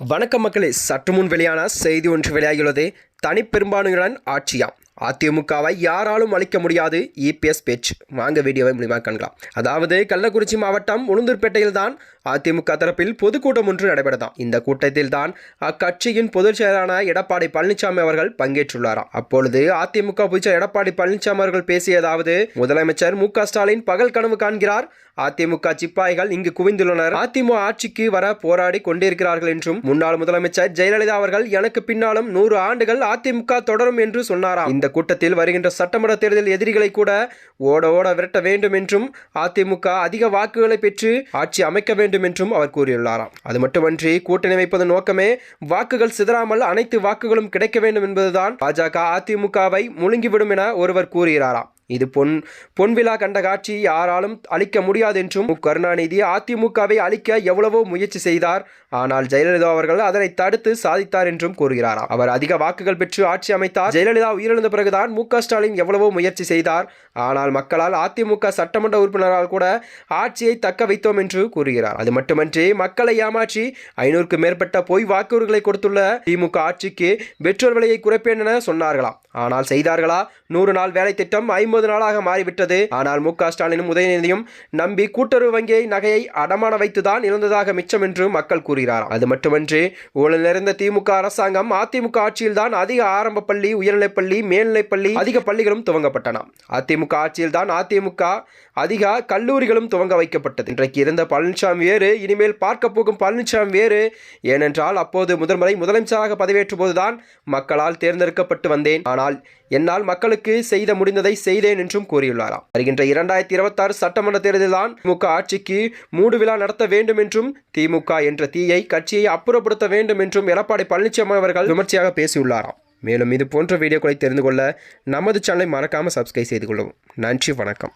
வணக்க மக்களே சற்று முன் வெளியான செய்தி ஒன்று வெளியாகியுள்ளது. தனிப்பெரும்பான்மையுடன் ஆட்சியாம். அதிமுகவை யாராலும் அழிக்க முடியாது. இபிஎஸ் பேச்சு. வாங்க வீடியோவை முடிவாக காணலாம் அதாவது கள்ளக்குறிச்சி மாவட்டம் உளுந்தூர்பேட்டையில் தான் அதிமுக தரப்பில் பொதுக்கூட்டம் ஒன்று நடைபெறதாம் இந்த கூட்டத்தில் தான் அக்கட்சியின் பொதுச் செயலான எடப்பாடி பழனிசாமி அவர்கள் பங்கேற்றுள்ளாராம். அப்பொழுது அதிமுக பொதுச்செயலர் எடப்பாடி பழனிசாமி அவர்கள் பேசியதாவது முதலமைச்சர் மு க ஸ்டாலின் பகல் கனவு காண்கிறார். அதிமுக சிப்பாய்கள் இங்கு குவிந்துள்ளனர். அதிமுக ஆட்சிக்கு வர போராடி கொண்டிருக்கிறார்கள் என்றும் முன்னாள் முதலமைச்சர் ஜெயலலிதா அவர்கள் எனக்கு பின்னாலும் நூறு ஆண்டுகள் அதிமுக தொடரும் என்று சொன்னாராம். இந்த கூட்டத்தில் வருகின்ற சட்டமன்ற தேர்தல் எதிரிகளை கூட ஓட ஓட விரட்ட வேண்டும் என்றும் அதிமுக அதிக வாக்குகளை பெற்று ஆட்சி அமைக்க வேண்டும் என்றும் அவர் கூறியுள்ளாராம். அது மட்டுமன்றி கூட்டணி வைப்பதன் நோக்கமே வாக்குகள் சிதறாமல் அனைத்து வாக்குகளும் கிடைக்க வேண்டும் என்பதுதான் பாஜக அதிமுகவை முழுங்கிவிடும் என ஒருவர் கூறுகிறாராம். இது பொன் பொன்விழா கண்ட காட்சி யாராலும் அழிக்க முடியாது என்றும் கருணாநிதி அதிமுகவை அழிக்க எவ்வளவோ முயற்சி செய்தார். ஆனால் ஜெயலலிதா அவர்கள் அதனை தடுத்து சாதித்தார் என்றும் கூறுகிறாராம் அவர் அதிக வாக்குகள் பெற்று ஆட்சி அமைத்தார். ஜெயலலிதா உயிரிழந்த பிறகுதான் மு ஸ்டாலின் எவ்வளவோ முயற்சி செய்தார். ஆனால் மக்களால் அதிமுக சட்டமன்ற உறுப்பினரால் கூட ஆட்சியை தக்க வைத்தோம் என்று கூறுகிறார். அது மட்டுமன்றி மக்களை ஏமாற்றி ஐநூறுக்கு மேற்பட்ட பொய் வாக்குறுதிகளை கொடுத்துள்ள திமுக ஆட்சிக்கு பெட்ரோல் விலையை குறைப்பேன் என சொன்னார்களாம். ஆனால் செய்தார்களா? நூறு நாள் வேலை திட்டம் ஐம்பது ஐம்பது நாளாக மாறிவிட்டது. ஆனால் மு க ஸ்டாலினும் உதயநிதியும் நம்பி கூட்டுறவு வங்கியை நகையை அடமான வைத்துதான் இழந்ததாக மிச்சம் என்று மக்கள் கூறுகிறாராம். அது மட்டுமன்றி ஊழல் நிறைந்த திமுக அரசாங்கம் அதிமுக ஆட்சியில்தான் அதிக ஆரம்ப பள்ளி உயர்நிலைப்பள்ளி மேல்நிலைப்பள்ளி அதிக பள்ளிகளும் துவங்கப்பட்டன. அதிமுக ஆட்சியில்தான் அதிமுக அதிக கல்லூரிகளும் துவங்க வைக்கப்பட்டது. இன்றைக்கு இருந்த பழனிசாமி வேறு இனிமேல் பார்க்க போகும் பழனிசாமி வேறு. ஏனென்றால் அப்போது முதன்முறை முதலமைச்சராக பதவியேற்ற போதுதான் மக்களால் தேர்ந்தெடுக்கப்பட்டு வந்தேன். ஆனால் என்னால் மக்களுக்கு செய்த முடிந்ததை செய்த செய்தேன் என்றும் கூறியுள்ளாராம். வருகின்ற இரண்டாயிரத்தி இருபத்தாறு சட்டமன்ற தேர்தலில்தான் திமுக ஆட்சிக்கு மூடு விழா நடத்த வேண்டும் என்றும் திமுக என்ற தீயை கட்சியை அப்புறப்படுத்த வேண்டும் என்றும் எடப்பாடி பழனிசாமி அவர்கள் விமர்சையாக பேசியுள்ளாராம். மேலும் இது போன்ற வீடியோக்களை தெரிந்து கொள்ள நமது சேனலை மறக்காமல் சப்ஸ்கிரைப் செய்து கொள்ளவும். நன்றி வணக்கம்.